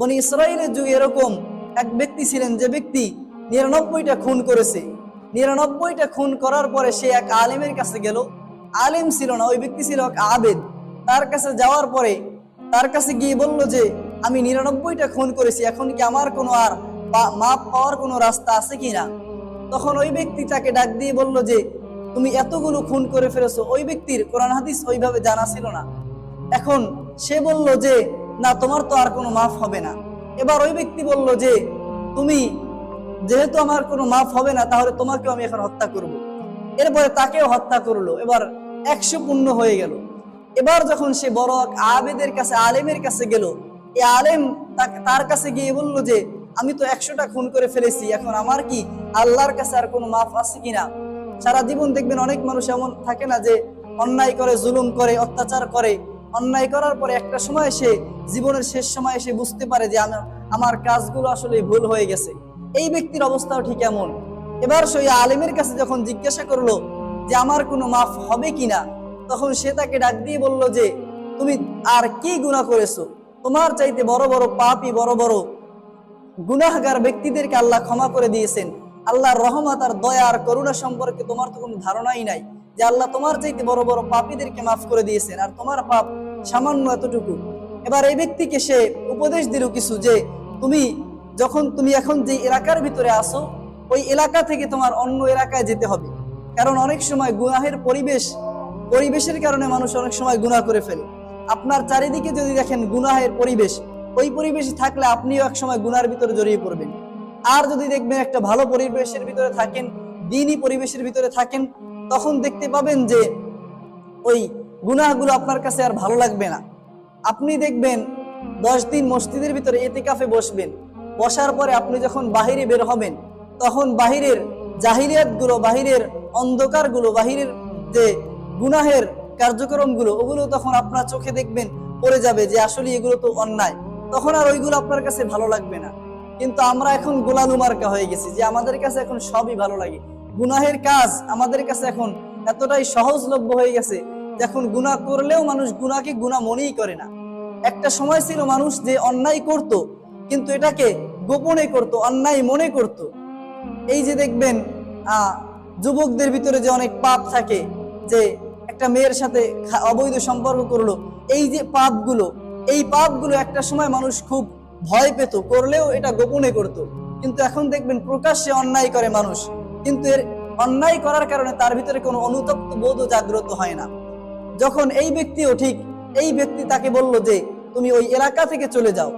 বনি ইসরায়েলের যুগে এরকম এক ব্যক্তি ছিলেন যে ব্যক্তি নিরানব্বইটা খুন করেছে। নিরানব্বইটা খুন করার পরে সে এক আলেমের কাছে গেল। আলেম ছিল না, ওই ব্যক্তি ছিল এক আবেদ। তার কাছে যাওয়ার পরে তার কাছে গিয়ে বলল যে, আমি নিরানব্বইটা খুন করেছি, এখন কি আমার কোনো আর মাপ পাওয়ার কোনো রাস্তা আছে কিনা তখন ওই ব্যক্তি তাকে ডাক দিয়ে বলল যে, তুমি এতগুলো খুন করে ফেলেছো, ওই ব্যক্তির কোরআন হাদিস ওইভাবে জানা ছিল না। এখন সে বলল যে না, তোমার তো আর কোনো মাফ হবে না। এবার ওই ব্যক্তি বলল যে, তুমি যেহেতু আমার কোনো মাফ হবে না, তাহলে তোমাকেও আমি এখন হত্যা করব। এরপরে তাকেও হত্যা করল। এবার একশো পূর্ণ হয়ে গেল। এবার যখন সে বড় আবেদের কাছে, আলেমের কাছে গেল এই আলেম তার কাছে গিয়ে বলল যে, আমি তো একশোটা খুন করে ফেলেছি, এখন আমার কি আল্লাহর কাছে আর কোনো মাফ আছে কিনা সারা জীবন দেখবেন অনেক মানুষ এমন থাকে না যে, অন্যায় করে, জুলুম করে, অত্যাচার করে। অন্যায় করার পরে একটা সময় সে জীবনের শেষ সময় সে বুঝতে পারে যে আমার কাজগুলো আসলে ভুল হয়ে গেছে। এই ব্যক্তির অবস্থাও ঠিক এমন। এবার সেই আলেমের কাছে যখন জিজ্ঞাসা করল যে আমার কোনো মাফ হবে কিনা, তখন সে তাকে ডাক দিয়ে বলল যে, তুমি আর কি গুনাহ করেছ? তোমার চাইতে বড় বড় পাপই বড় বড় গুনাহগার ব্যক্তিদেরকে আল্লাহ ক্ষমা করে দিয়েছেন। আল্লাহর রহমত আর দয়া আর করুণা সম্পর্কে তোমার তো কোনো ধারণাই নাই। যে আল্লাহ তোমার চাইতে বড় বড় পাপীদেরকে মাফ করে দিয়েছেন, আর তোমার পাপ সামান্য এতটুকু। এবার এই ব্যক্তিকে সে উপদেশ দিল কিছু যে, তুমি যখন তুমি এখন যে এলাকার ভিতরে আসো ওই এলাকা থেকে তোমার অন্য এলাকায় যেতে হবে। কারণ অনেক সময় গুনাহের পরিবেশ, পরিবেশের কারণে মানুষ অনেক সময় গুনাহ করে ফেলে। আপনার চারিদিকে যদি দেখেন গুনাহের পরিবেশ, ওই পরিবেশে থাকলে আপনিও এক সময় গুনার ভিতরে জড়িয়ে পড়বেন। আর যদি দেখবেন একটা ভালো পরিবেশের ভিতরে থাকেন, দিনই পরিবেশের ভিতরে থাকেন তখন দেখতে পাবেন যে ওই গুনাহগুলো আপনার কাছে আর ভালো লাগবে না। আপনি দেখবেন দশ দিন মসজিদের ভিতরে এতেকাফে বসবেন। বসার পরে আপনি যখন বাহিরে বের হবেন, তখন বাহিরের জাহিরিয়াতগুলো বাহিরের অন্ধকারগুলো বাহিরের যে গুনাহের কার্যক্রমগুলো, ওগুলো তখন আপনার চোখে দেখবেন, পড়ে যাবে যে আসলে এগুলো তো অন্যায়। তখন আর ওইগুলো আপনার কাছে ভালো লাগবে না। কিন্তু আমরা এখন গোলালুমার্কা হয়ে গেছি যে আমাদের কাছে এখন সবই ভালো লাগে। গুনাহের কাজ আমাদের কাছে এখন এতটাই সহজলভ্য হয়ে গেছে এখন গুনাহ করলেও মানুষ গুনাহকে গুনাহ মনেই করে না। একটা সময় ছিল মানুষ যে অন্যায় করত, কিন্তু এটাকে গোপনে করত, অন্যায় মনে করত। এই যে দেখবেন যুবকদের ভিতরে যে অনেক পাপ থাকে, যে একটা মেয়ের সাথে অবৈধ সম্পর্ক করল, এই যে পাপগুলো, এই পাপগুলো একটা সময় মানুষ খুব ভয় পেত, করলেও এটা গোপনে করত। কিন্তু এখন দেখবেন প্রকাশ্যে অন্যায় করে মানুষ। কিন্তু এর অন্যায় করার কারণে তার ভিতরে কোনো অনুতপ্ত বোধও জাগ্রত হয় না। যখন এই ব্যক্তিও ঠিক, এই ব্যক্তি তাকে বলল যে, তুমি ওই এলাকা থেকে চলে যাও।